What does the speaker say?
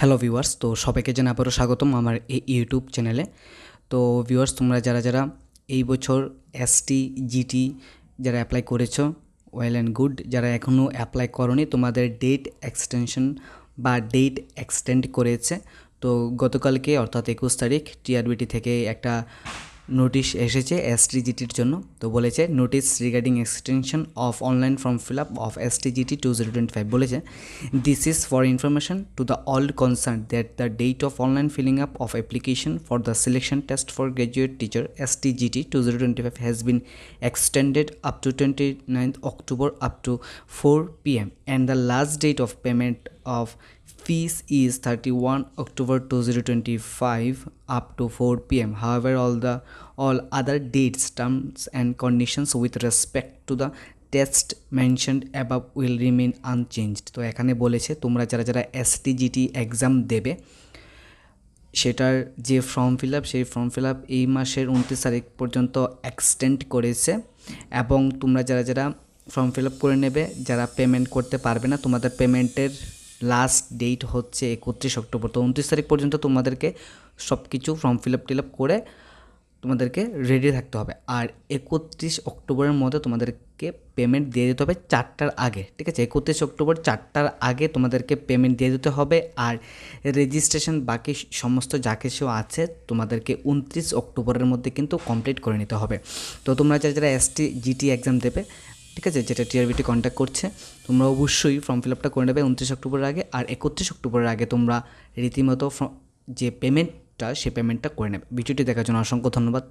Hello viewers, তো সবাইকে আবারও স্বাগতম আমার এই ইউটিউব চ্যানেলে। তো ভিউয়ার্স, তোমরা যারা যারা এই বছর এসটি জিটি যারা অ্যাপ্লাই করেছ ওয়েল অ্যান্ড গুড যারা এখনও অ্যাপ্লাই করনি, তোমাদের ডেট এক্সটেনশন বা ডেট এক্সটেন্ড করেছে। তো গতকালকে, অর্থাৎ একুশ তারিখ টিআরবিটি থেকে একটা নোটিশ এসেছে এসটিজিটির জন্য। তো বলেছে notice regarding extension of online form fill up of STGT two zero twenty five বলেছে this is for information to the all concern that the date of online filling up of application for the selection test for graduate teacher STGT two zero twenty five has been extended up to 29th October up to 4 pm and the last date of payment of fees is 31 October 2025 up to 4 pm however, all the, all other dates, terms and conditions with respect to the test mentioned above will remain unchanged তো এখানে বলেছে, তোমরা যারা যারা STGT exam দেবে, সেটার যে form fill up সেই ফর্ম ফিল আপ এই মাসের উনত্রিশ তারিখ পর্যন্ত এক্সটেন্ড করেছে এবং তোমরা যারা যারা ফর্ম ফিল আপ করে নেবে, যারা পেমেন্ট করতে পারবে না, তোমাদের পেমেন্টের লাস্ট ডেট হচ্ছে একত্রিশ অক্টোবর। তো উনত্রিশ তারিখ পর্যন্ত তোমাদেরকে সব কিছু form fill up till up করে তোমাদেরকে রেডি থাকতে হবে। আর একত্রিশ অক্টোবরের মধ্যে তোমাদেরকে পেমেন্ট দিয়ে দিতে হবে চারটার আগে। ঠিক আছে? একত্রিশ অক্টোবর চারটার আগে তোমাদেরকে পেমেন্ট দিয়ে দিতে হবে। আর রেজিস্ট্রেশন বাকি সমস্ত যা কিছু আছে তোমাদেরকে উনত্রিশ অক্টোবরের মধ্যে কিন্তু কমপ্লিট করে নিতে হবে। তো তোমরা যারা যারা এসটি জিটি এক্সাম দেবে ঠিক আছে? যেটা টিআরবিটি কন্ট্যাক্ট করছে, তোমরা অবশ্যই ফর্ম ফিল আপটা করে নেবে উনত্রিশ অক্টোবরের আগে আর একত্রিশ অক্টোবরের আগে তোমরা রীতিমতো যে পেমেন্টটা সে পেমেন্টটা করে নেবে। ভিডিওটি দেখার জন্য অসংখ্য ধন্যবাদ।